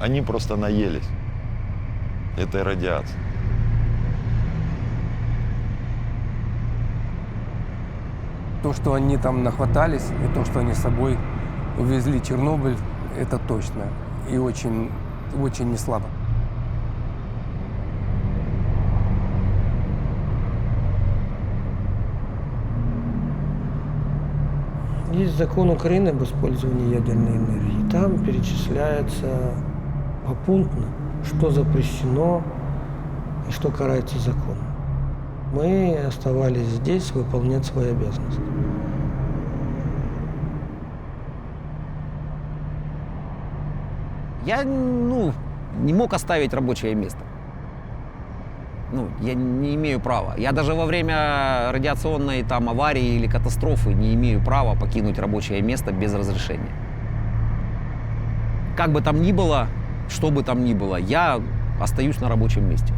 Они просто наелись этой радиации. То, что они там нахватались, и то, что они с собой увезли Чернобыль, это точно. И очень, очень неслабо. Есть закон Украины об использовании ядерной энергии. Там перечисляется попунктно, что запрещено и что карается законом. Мы оставались здесь выполнять свои обязанности. Я, ну, не мог оставить рабочее место. Ну, я не имею права. Я даже во время радиационной там аварии или катастрофы не имею права покинуть рабочее место без разрешения. Как бы там ни было, что бы там ни было, я остаюсь на рабочем месте.